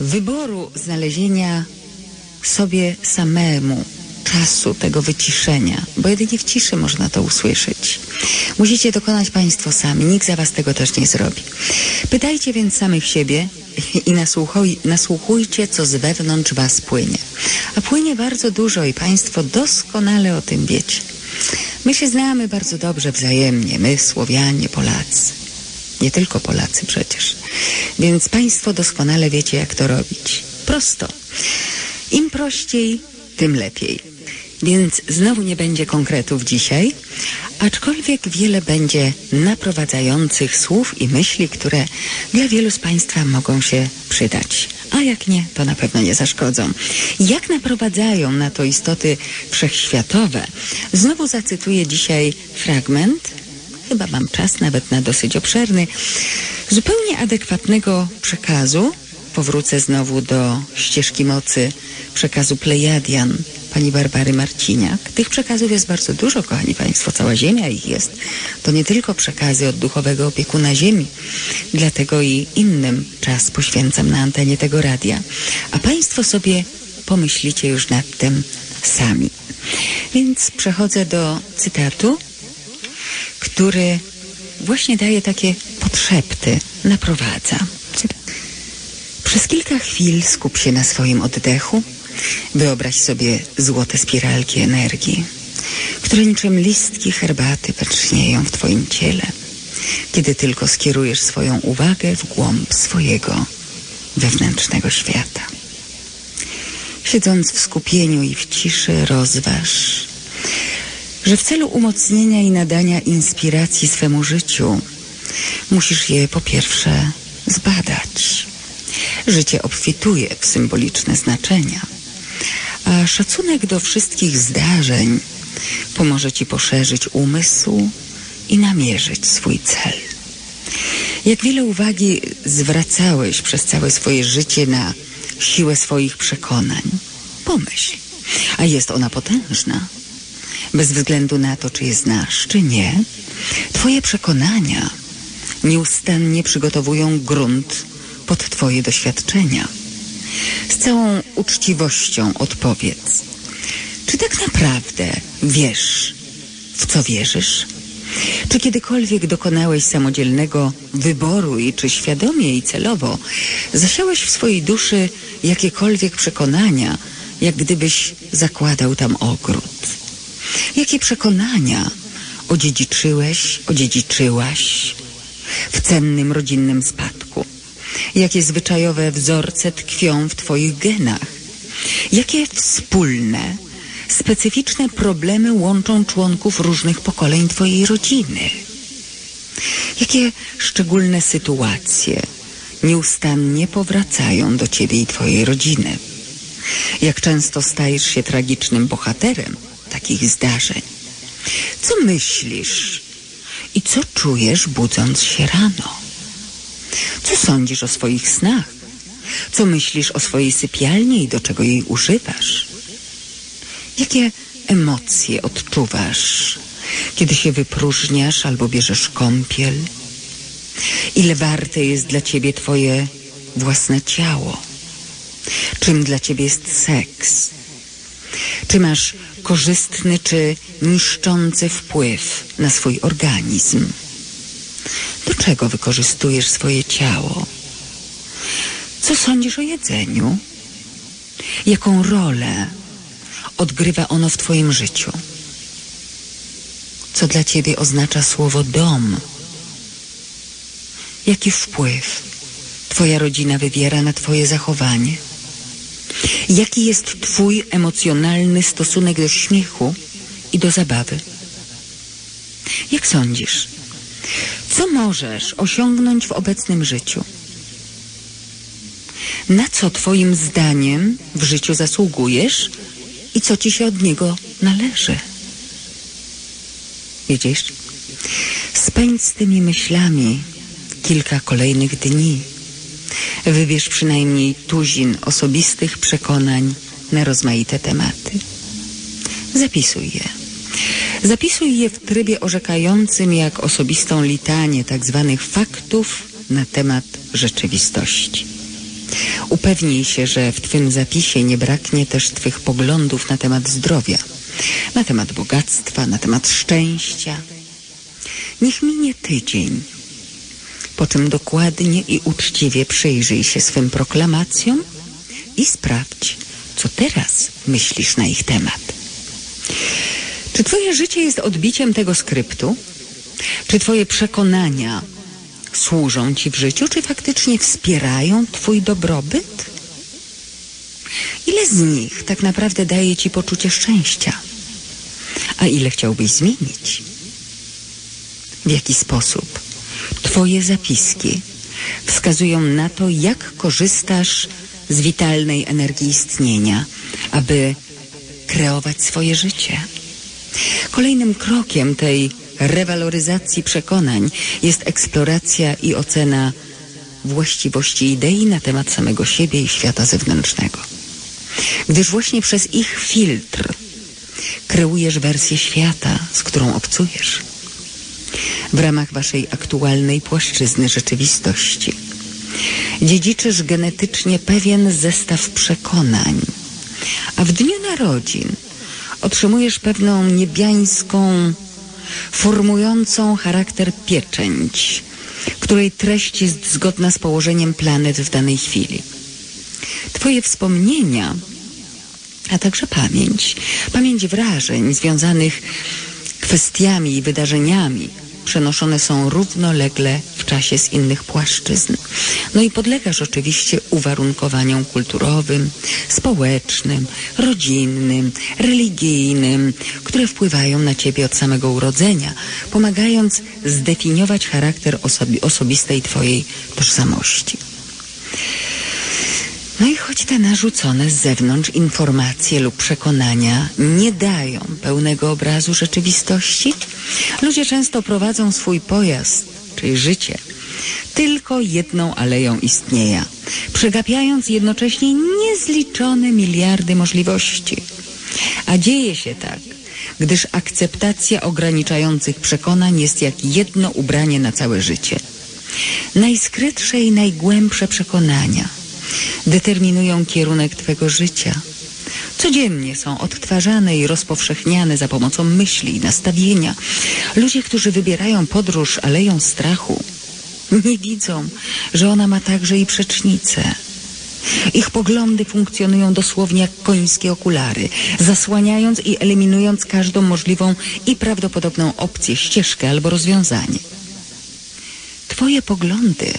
Wyboru znalezienia sobie samemu czasu, tego wyciszenia, bo jedynie w ciszy można to usłyszeć. Musicie dokonać Państwo sami, nikt za Was tego też nie zrobi. Pytajcie więc samych siebie i nasłuchuj, nasłuchujcie, co z wewnątrz Was płynie. A płynie bardzo dużo i Państwo doskonale o tym wiecie. My się znamy bardzo dobrze wzajemnie, my Słowianie, Polacy. Nie tylko Polacy przecież. Więc Państwo doskonale wiecie, jak to robić. Prosto. Im prościej, tym lepiej. Więc znowu nie będzie konkretów dzisiaj, aczkolwiek wiele będzie naprowadzających słów i myśli, które dla wielu z Państwa mogą się przydać. A jak nie, to na pewno nie zaszkodzą. Jak naprowadzają na to istoty wszechświatowe? Znowu zacytuję dzisiaj fragment, chyba mam czas nawet na dosyć obszerny, zupełnie adekwatnego przekazu. Powrócę znowu do ścieżki mocy przekazu Plejadian pani Barbary Marciniak. Tych przekazów jest bardzo dużo, kochani Państwo, cała ziemia ich jest. To nie tylko przekazy od duchowego opiekuna ziemi, dlatego i innym czas poświęcam na antenie tego radia. A Państwo sobie pomyślicie już nad tym sami. Więc przechodzę do cytatu, który właśnie daje takie podszepty, naprowadza. Przez kilka chwil skup się na swoim oddechu, Wyobraź sobie złote spiralki energii, które niczym listki herbaty patrznieją w Twoim ciele, kiedy tylko skierujesz swoją uwagę w głąb swojego wewnętrznego świata. Siedząc w skupieniu i w ciszy rozważ, że w celu umocnienia i nadania inspiracji swemu życiu musisz je po pierwsze zbadać. Życie obfituje w symboliczne znaczenia a szacunek do wszystkich zdarzeń pomoże Ci poszerzyć umysł i namierzyć swój cel. Jak wiele uwagi zwracałeś przez całe swoje życie na siłę swoich przekonań, pomyśl, a jest ona potężna. Bez względu na to, czy je znasz, czy nie, Twoje przekonania nieustannie przygotowują grunt pod Twoje doświadczenia z całą uczciwością odpowiedz. Czy tak naprawdę wiesz, w co wierzysz? Czy kiedykolwiek dokonałeś samodzielnego wyboru i czy świadomie i celowo zasiałeś w swojej duszy jakiekolwiek przekonania, jak gdybyś zakładał tam ogród? Jakie przekonania odziedziczyłeś, odziedziczyłaś w cennym rodzinnym spadku? Jakie zwyczajowe wzorce tkwią w Twoich genach? Jakie wspólne, specyficzne problemy łączą członków różnych pokoleń Twojej rodziny? Jakie szczególne sytuacje nieustannie powracają do Ciebie i Twojej rodziny? Jak często stajesz się tragicznym bohaterem takich zdarzeń? Co myślisz i co czujesz budząc się rano? Co sądzisz o swoich snach? Co myślisz o swojej sypialni i do czego jej używasz? Jakie emocje odczuwasz, kiedy się wypróżniasz albo bierzesz kąpiel? Ile warte jest dla ciebie twoje własne ciało? Czym dla ciebie jest seks? Czy masz korzystny czy niszczący wpływ na swój organizm? Do czego wykorzystujesz swoje ciało? Co sądzisz o jedzeniu? Jaką rolę odgrywa ono w Twoim życiu? Co dla Ciebie oznacza słowo dom? Jaki wpływ Twoja rodzina wywiera na Twoje zachowanie? Jaki jest Twój emocjonalny stosunek do śmiechu i do zabawy? Jak sądzisz? Co możesz osiągnąć w obecnym życiu? Na co Twoim zdaniem w życiu zasługujesz i co Ci się od niego należy? Widzisz? Spędź z tymi myślami kilka kolejnych dni. Wybierz przynajmniej tuzin osobistych przekonań na rozmaite tematy. Zapisuj je. Zapisuj je w trybie orzekającym jak osobistą litanię tak zwanych faktów na temat rzeczywistości. Upewnij się, że w Twym zapisie nie braknie też Twych poglądów na temat zdrowia, na temat bogactwa, na temat szczęścia. Niech minie tydzień, po czym dokładnie i uczciwie przyjrzyj się swym proklamacjom i sprawdź, co teraz myślisz na ich temat. Czy Twoje życie jest odbiciem tego skryptu? Czy Twoje przekonania służą Ci w życiu, czy faktycznie wspierają Twój dobrobyt? Ile z nich tak naprawdę daje Ci poczucie szczęścia? A ile chciałbyś zmienić? W jaki sposób Twoje zapiski wskazują na to, jak korzystasz z witalnej energii istnienia, aby kreować swoje życie? Kolejnym krokiem tej rewaloryzacji przekonań jest eksploracja i ocena właściwości idei na temat samego siebie i świata zewnętrznego. Gdyż właśnie przez ich filtr kreujesz wersję świata, z którą obcujesz. W ramach waszej aktualnej płaszczyzny rzeczywistości dziedziczysz genetycznie pewien zestaw przekonań, a w dniu narodzin otrzymujesz pewną niebiańską formującą charakter pieczęć, której treść jest zgodna z położeniem planet w danej chwili. Twoje wspomnienia, a także pamięć, pamięć wrażeń związanych kwestiami i wydarzeniami, przenoszone są równolegle w czasie z innych płaszczyzn. No i podlegasz oczywiście uwarunkowaniom kulturowym, społecznym, rodzinnym, religijnym, które wpływają na ciebie od samego urodzenia, pomagając zdefiniować charakter osobi osobistej twojej tożsamości. No i choć te narzucone z zewnątrz informacje lub przekonania nie dają pełnego obrazu rzeczywistości, ludzie często prowadzą swój pojazd, czyli życie, tylko jedną aleją istnienia, przegapiając jednocześnie niezliczone miliardy możliwości. A dzieje się tak, gdyż akceptacja ograniczających przekonań jest jak jedno ubranie na całe życie. Najskrytsze i najgłębsze przekonania – determinują kierunek Twego życia. Codziennie są odtwarzane i rozpowszechniane za pomocą myśli i nastawienia. Ludzie, którzy wybierają podróż aleją strachu, nie widzą, że ona ma także i przecznicę. Ich poglądy funkcjonują dosłownie jak końskie okulary, zasłaniając i eliminując każdą możliwą i prawdopodobną opcję, ścieżkę albo rozwiązanie. Twoje poglądy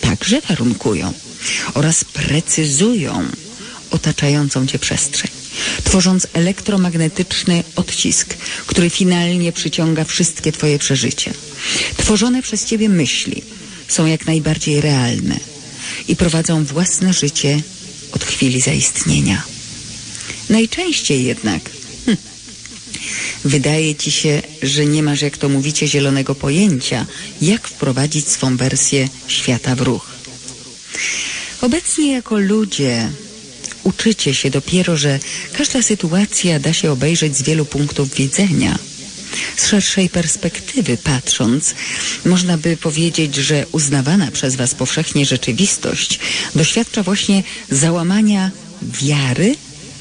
także warunkują oraz precyzują otaczającą cię przestrzeń, tworząc elektromagnetyczny odcisk, który finalnie przyciąga wszystkie twoje przeżycia. Tworzone przez ciebie myśli są jak najbardziej realne i prowadzą własne życie od chwili zaistnienia. Najczęściej jednak hm, wydaje ci się, że nie masz, jak to mówicie, zielonego pojęcia, jak wprowadzić swą wersję świata w ruch. Obecnie jako ludzie uczycie się dopiero, że każda sytuacja da się obejrzeć z wielu punktów widzenia. Z szerszej perspektywy patrząc, można by powiedzieć, że uznawana przez Was powszechnie rzeczywistość doświadcza właśnie załamania wiary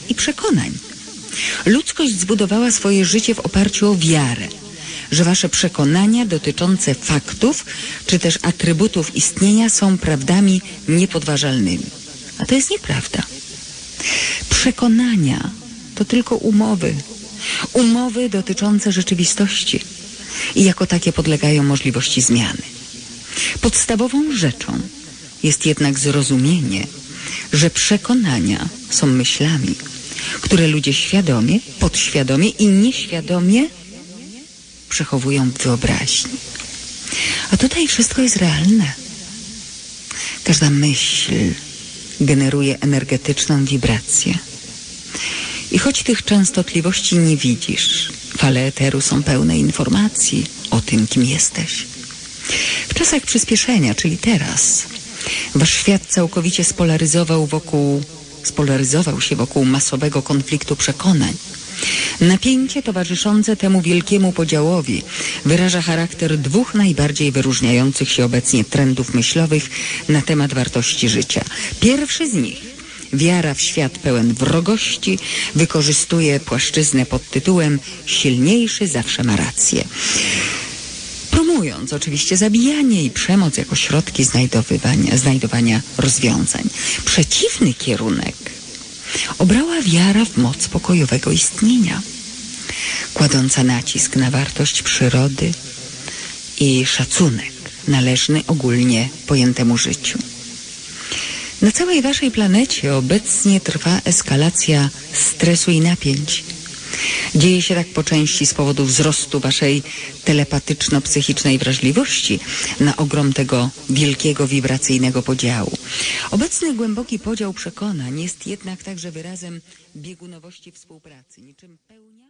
i przekonań. Ludzkość zbudowała swoje życie w oparciu o wiarę że wasze przekonania dotyczące faktów czy też atrybutów istnienia są prawdami niepodważalnymi. A to jest nieprawda. Przekonania to tylko umowy. Umowy dotyczące rzeczywistości i jako takie podlegają możliwości zmiany. Podstawową rzeczą jest jednak zrozumienie, że przekonania są myślami, które ludzie świadomie, podświadomie i nieświadomie przechowują w wyobraźni. A tutaj wszystko jest realne. Każda myśl generuje energetyczną wibrację. I choć tych częstotliwości nie widzisz, fale eteru są pełne informacji o tym, kim jesteś. W czasach przyspieszenia, czyli teraz, wasz świat całkowicie spolaryzował wokół, spolaryzował się wokół masowego konfliktu przekonań Napięcie towarzyszące temu wielkiemu podziałowi wyraża charakter dwóch najbardziej wyróżniających się obecnie trendów myślowych na temat wartości życia. Pierwszy z nich Wiara w świat pełen wrogości wykorzystuje płaszczyznę pod tytułem Silniejszy zawsze ma rację. Promując oczywiście zabijanie i przemoc jako środki znajdowania, znajdowania rozwiązań. Przeciwny kierunek obrała wiara w moc pokojowego istnienia, kładąca nacisk na wartość przyrody i szacunek należny ogólnie pojętemu życiu. Na całej waszej planecie obecnie trwa eskalacja stresu i napięć. Dzieje się tak po części z powodu wzrostu waszej telepatyczno-psychicznej wrażliwości na ogrom tego wielkiego wibracyjnego podziału. Obecny głęboki podział przekonań jest jednak także wyrazem biegunowości współpracy, niczym pełnia